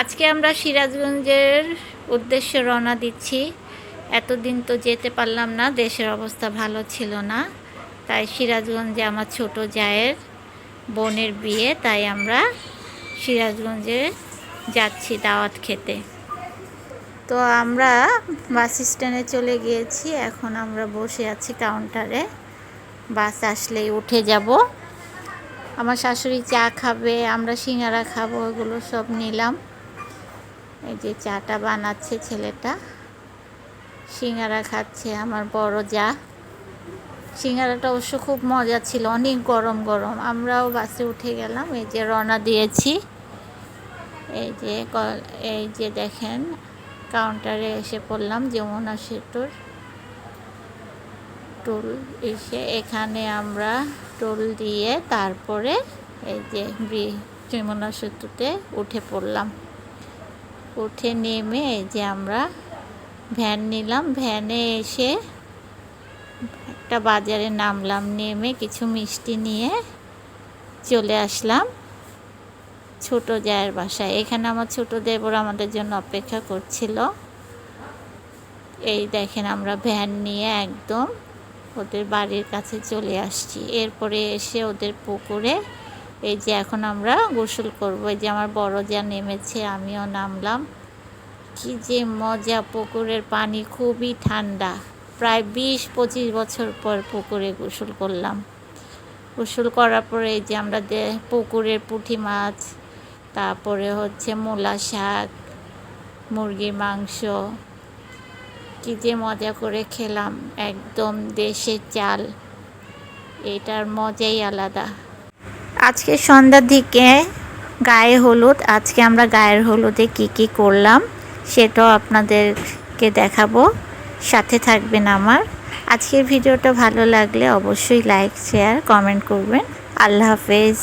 আজকে আমরা সিরাজগঞ্জের উদ্দেশ্যে রওনা দিচ্ছি। এতদিন তো যেতে পারলাম না, দেশের অবস্থা ভালো ছিল না। তাই সিরাজগঞ্জে আমার ছোট জায়ের বোনের বিয়ে, তাই আমরা সিরাজগঞ্জে যাচ্ছি দাওয়াত খেতে। তো আমরা বাস স্ট্যান্ডে চলে গিয়েছি, এখন আমরা বসে আছি কাউন্টারে। বাস আসলেই উঠে যাব। আমার শাশুড়ি চা খাবে, আমরা সিঙ্গারা খাব, এগুলো সব নিলাম। এই যে চাটা বানাচ্ছে ছেলেটা। সিঙ্গারা খাচ্ছে আমার বড় যা। সিঙ্গারাটা অবশ্য খুব মজা ছিল, অনেক গরম গরম। আমরাও বাসে উঠে গেলাম, এই যে রওনা দিয়েছি। এই যে এই যে দেখেন, কাউন্টারে এসে পড়লাম যমুনা সেতুর টোল এসে। এখানে আমরা টোল দিয়ে তারপরে এই যে যমুনা সেতুতে উঠে পড়লাম। উঠে নেমে যে আমরা ভ্যান নিলাম। ভ্যানে এসে একটা বাজারে নামলাম। নেমে কিছু মিষ্টি নিয়ে চলে আসলাম ছোট জায়ের বাসায়। এখানে আমার ছোট দেবর আমাদের জন্য অপেক্ষা করছিল। এই দেখেন আমরা ভ্যান নিয়ে একদম ওদের বাড়ির কাছে চলে আসছি। এরপরে এসে ওদের পুকুরে এই যে এখন আমরা গোসল করব। এই যে আমার বড় যা নেমেছে, আমিও নামলাম। কি যে মজা, পুকুরের পানি খুবই ঠান্ডা। প্রায় বিশ পঁচিশ বছর পর পুকুরে গোসল করলাম। গোসল করার পরে এই যে আমরা পুকুরের পুঁটি মাছ, তারপরে হচ্ছে মূলা শাক, মুরগির মাংস। কি যে মজা করে খেলাম, একদম দেশের চাল। এটার মজাই আলাদা। আজকে সন্ধ্যার দিকে গায়ে হলুদ। আজকে আমরা গায়ের হলুদে কি কি করলাম সেটাও আপনাদেরকে দেখাবো। সাথে থাকবেন আমার। আজকের ভিডিওটা ভালো লাগলে অবশ্যই লাইক, শেয়ার, কমেন্ট করবেন। আল্লাহ হাফেজ।